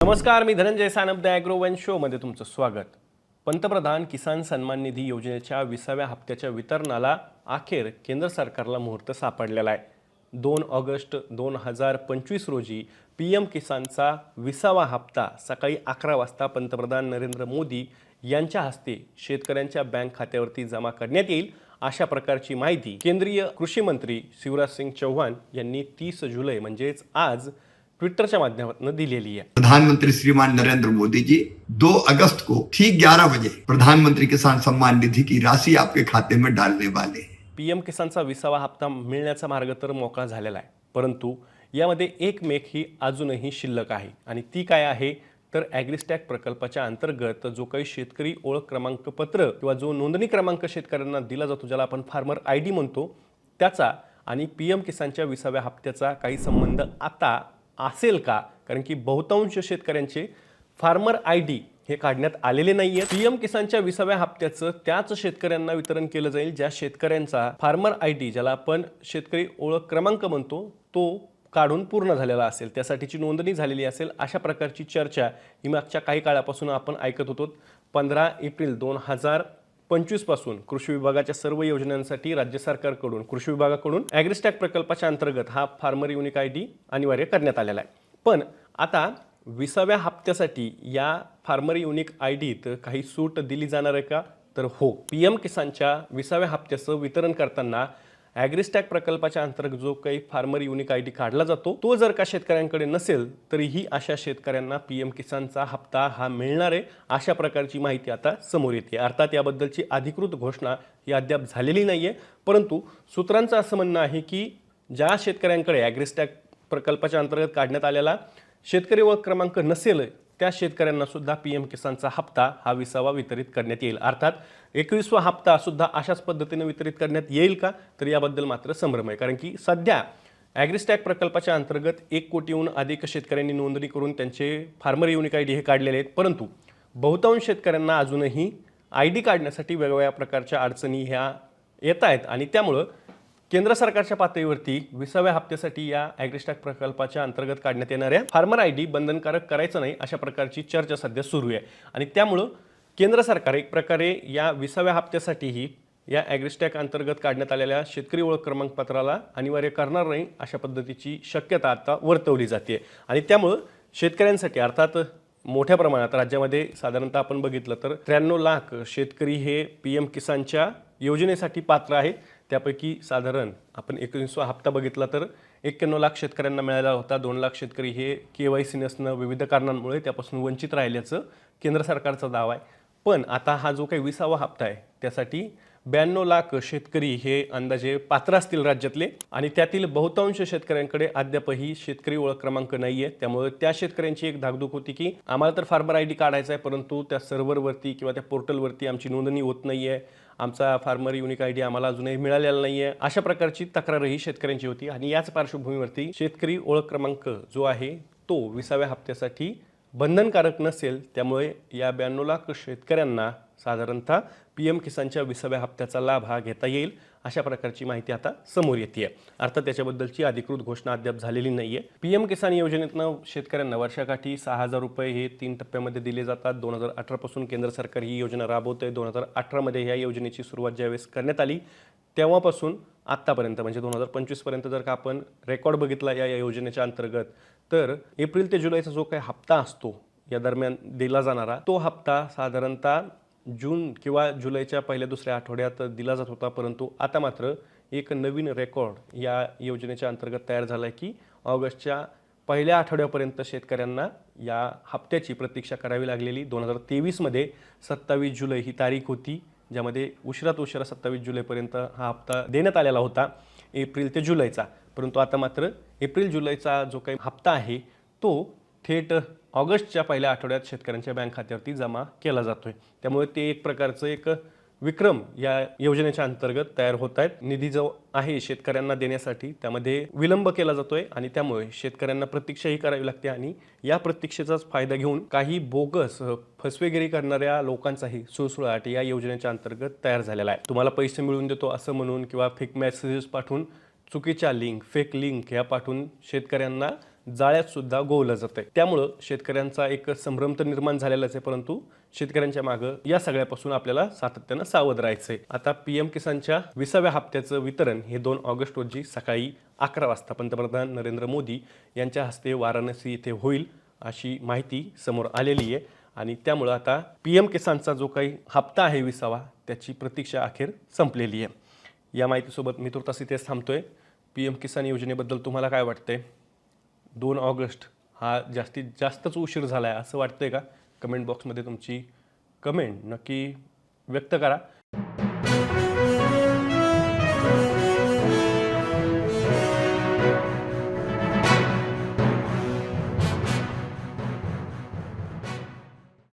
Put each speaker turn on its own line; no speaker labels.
नमस्कार मी Dhananjay Sanap the agro one शोमध्ये तुमचं स्वागत. पंतप्रधान किसान सन्मान निधी योजनेच्या विसाव्या हप्त्याच्या वितरणाला अखेर केंद्र सरकारला मुहूर्त सापडलेला आहे. दोन ऑगस्ट दोन हजार पंचवीस रोजी पी एम किसानचा विसावा हप्ता सकाळी अकरा वाजता पंतप्रधान नरेंद्र मोदी यांच्या हस्ते शेतकऱ्यांच्या बँक खात्यावरती जमा करण्यात येईल अशा प्रकारची माहिती केंद्रीय कृषी मंत्री शिवराज सिंग चौहान यांनी तीस जुलै म्हणजेच आज ट्विटरच्या माध्यमातून दिलेली आहे.
प्रधानमंत्री श्रीमान नरेंद्र मोदी जी 2 अगस्त को ठीक 11 बजे प्रधानमंत्री किसान सम्मान निधि की राशि आपके खाते में डालने वाले हैं।
पी एम किसानचा विसावा हप्ता मिळण्याचा मार्ग तर मोकळा झालेला आहे. परंतु यामध्ये एक मेक ही अजूनही शिल्लक आहे आणि ती काय आहे? तर ॲग्रिस्टॅक प्रकल्पाच्या अंतर्गत जो काही शेतकरी ओळख क्रमांक पत्र किंवा जो नोंदणी क्रमांक शेतकऱ्यांना दिला जातो ज्याला आपण फार्मर आय डी म्हणतो त्याचा आणि पी एम किसानच्या विसाव्या हप्त्याचा काही संबंध आता असेल का? कारण की बहुतांश शेतकऱ्यांचे फार्मर आय डी हे काढण्यात आलेले नाहीये पीएम किसानच्या विसाव्या हप्त्याचं त्याच शेतकऱ्यांना वितरण केलं जाईल ज्या शेतकऱ्यांचा फार्मर आय डी ज्याला आपण शेतकरी ओळख क्रमांक म्हणतो तो काढून पूर्ण झालेला असेल. त्यासाठीची नोंदणी झालेली असेल. अशा प्रकारची चर्चा ही मागच्या काही काळापासून आपण ऐकत होतो. पंधरा एप्रिल दोन हजार पंचवीसपासून कृषी विभागाच्या सर्व योजनांसाठी राज्य सरकारकडून कृषी विभागाकडून ॲग्रिस्टॅक प्रकल्पाच्या अंतर्गत हा फार्मर युनिक आय डी अनिवार्य करण्यात आलेला आहे. पण आता विसाव्या हप्त्यासाठी या फार्मर युनिक आय डीत काही सूट दिली जाणार आहे का? तर हो पी एम किसानच्या विसाव्या हप्त्याचं वितरण करताना ॲग्रिस्टॅक प्रकल्पाच्या अंतर्गत जो काही फार्मर युनिक आय डी काढला जातो तो जर का शेतकऱ्यांकडे नसेल तरीही अशा शेतकऱ्यांना पी एम किसानचा हप्ता हा मिळणार आहे अशा प्रकारची माहिती आता समोर येते. अर्थात याबद्दलची अधिकृत घोषणा ही अद्याप झालेली नाही आहे परंतु सूत्रांचं असं म्हणणं आहे की ज्या शेतकऱ्यांकडे ॲग्रिस्टॅक प्रकल्पाच्या अंतर्गत काढण्यात आलेला शेतकरी ओळख क्रमांक नसेल त्या शेतकऱ्यांना सुद्धा पी एम किसानचा हप्ता हा विसावा वितरित करण्यात येईल. अर्थात एकवीसवा हप्ता सुद्धा अशाच पद्धतीने वितरित करण्यात येईल का? तर याबद्दल मात्र संभ्रम आहे कारण की सध्या ॲग्रिस्टॅक प्रकल्पाच्या अंतर्गत एक कोटीहून अधिक शेतकऱ्यांनी नोंदणी करून त्यांचे फार्मर युनिक आय डी हे काढलेले आहेत. परंतु बहुतांश शेतकऱ्यांना अजूनही आय डी काढण्यासाठी वेगवेगळ्या प्रकारच्या अडचणी ह्या येत आहेत आणि त्यामुळं केंद्र सरकारच्या पातळीवरती विसाव्या हप्त्यासाठी या ॲग्रिस्टॅक प्रकल्पाच्या अंतर्गत काढण्यात येणाऱ्या फार्मर आय डी बंधनकारक करायचं नाही अशा प्रकारची चर्चा सध्या सुरू आहे. आणि त्यामुळं केंद्र सरकार एक प्रकारे या विसाव्या हप्त्यासाठीही या ॲग्रिस्टॅक अंतर्गत काढण्यात आलेल्या शेतकरी ओळख क्रमांकपत्राला अनिवार्य करणार नाही अशा पद्धतीची शक्यता आता वर्तवली जाते. आणि त्यामुळं शेतकऱ्यांसाठी अर्थात मोठ्या प्रमाणात राज्यामध्ये साधारणतः आपण बघितलं तर त्र्याण्णव लाख शेतकरी हे पी एम किसानच्या योजनेसाठी पात्र आहेत. त्यापैकी साधारण आपण एकोणीसवा हप्ता बघितला तर एक्क्याण्णव लाख शेतकऱ्यांना मिळाला होता. दोन लाख शेतकरी हे के वाय सी नसणं विविध कारणांमुळे त्यापासून वंचित राहिल्याचं केंद्र सरकारचा दावा आहे. पण आता हा जो काही विसावा हप्ता आहे त्यासाठी ब्याण्णव लाख शेतकरी हे अंदाजे पात्र असतील राज्यातले आणि त्यातील बहुतांश शेतकऱ्यांकडे अद्यापही शेतकरी ओळख क्रमांक नाही आहे त्यामुळे त्या शेतकऱ्यांची एक धाकधूक होती की आम्हाला तर फार्मर आय डी काढायचा आहे परंतु त्या सर्व्हरवरती किंवा त्या पोर्टलवरती आमची नोंदणी होत नाही आहे आमचा फार्मर युनिक आय डी आम्हाला अजूनही मिळालेला नाही आहे अशा प्रकारची तक्रारही शेतकऱ्यांची होती आणि याच पार्श्वभूमीवरती शेतकरी ओळख क्रमांक जो आहे तो विसाव्या हप्त्यासाठी बंधनकारक नसेल त्यामुळे या ब्याण्णव लाख शेतकऱ्यांना साधारणतः पी एम किसानच्या विसाव्या हप्त्याचा लाभ हा घेता येईल अशा प्रकारची माहिती आता समोर येते आहे अर्थात त्याच्याबद्दलची अधिकृत घोषणा अद्याप झालेली नाही आहे पी एम किसान योजनेतनं शेतकऱ्यांना वर्षाकाठी सहा हजार रुपये हे तीन टप्प्यामध्ये दिले जातात. दोन हजार अठरापासून केंद्र सरकार ही योजना राबवते आहे दोन हजार अठरामध्ये ह्या योजनेची सुरुवात ज्यावेळेस करण्यात आली तेव्हापासून आत्तापर्यंत म्हणजे दोन हजार पंचवीसपर्यंत जर का आपण रेकॉर्ड बघितला या या योजनेच्या अंतर्गत तर एप्रिल ते जुलैचा जो काही हप्ता असतो या दरम्यान दिला जाणारा तो हप्ता साधारणतः जून किंवा जुलैच्या पहिल्या दुसऱ्या आठवड्यात दिला जात होता. परंतु आता मात्र एक नवीन रेकॉर्ड या योजनेच्या अंतर्गत तयार झाला आहे की ऑगस्टच्या पहिल्या आठवड्यापर्यंत शेतकऱ्यांना या हप्त्याची प्रतीक्षा करावी लागलेली. दोन हजार तेवीसमध्ये सत्तावीस जुलै ही तारीख होती. ज्यामध्ये उशिरात उशिरा सत्तावीस जुलैपर्यंत हा हप्ता देण्यात आलेला होता एप्रिल ते जुलैचा. परंतु आता मात्र एप्रिल जुलैचा जो काही हप्ता आहे तो थेट ऑगस्टच्या पहिल्या आठवड्यात शेतकऱ्यांच्या बँक खात्यावरती जमा केला जातोय. त्यामुळे ते एक प्रकारचं एक विक्रम या योजनेच्या अंतर्गत तयार होत आहेत. निधी जो आहे शेतकऱ्यांना देण्यासाठी त्यामध्ये विलंब केला जातोय आणि त्यामुळे शेतकऱ्यांना प्रतीक्षाही करावी लागते आणि या प्रतीक्षेचाच फायदा घेऊन काही बोगस फसवेगिरी करणाऱ्या लोकांचाही सुळसुळाट या योजनेच्या अंतर्गत तयार झालेला आहे. तुम्हाला पैसे मिळवून देतो असं म्हणून किंवा फेक मेसेजेस पाठवून चुकीच्या लिंक फेक लिंक ह्या पाठवून शेतकऱ्यांना जाळ्यात सुद्धा गोवलं जातंय. त्यामुळं शेतकऱ्यांचा एक संभ्रम तर निर्माण झालेलाच आहे परंतु शेतकऱ्यांच्या मागं या सगळ्यापासून आपल्याला सातत्यानं सावध राहायचंय. आता पी एम किसानच्या विसाव्या हप्त्याचं वितरण हे दोन ऑगस्ट रोजी सकाळी अकरा वाजता. पंतप्रधान नरेंद्र मोदी यांच्या हस्ते वाराणसी येथे होईल अशी माहिती समोर आलेली आहे. आणि त्यामुळं आता पी एम किसानचा जो काही हप्ता आहे विसावा त्याची प्रतीक्षा अखेर संपलेली आहे. या माहितीसोबत मी तुर्तास इथेच थांबतोय. पी एम किसान योजनेबद्दल तुम्हाला काय वाटतंय? दोन ऑगस्ट हा जास्तीत जास्तच उशीर झाला आहे असं वाटतं आहे का? कमेंट बॉक्समध्ये तुमची कमेंट नक्की व्यक्त करा.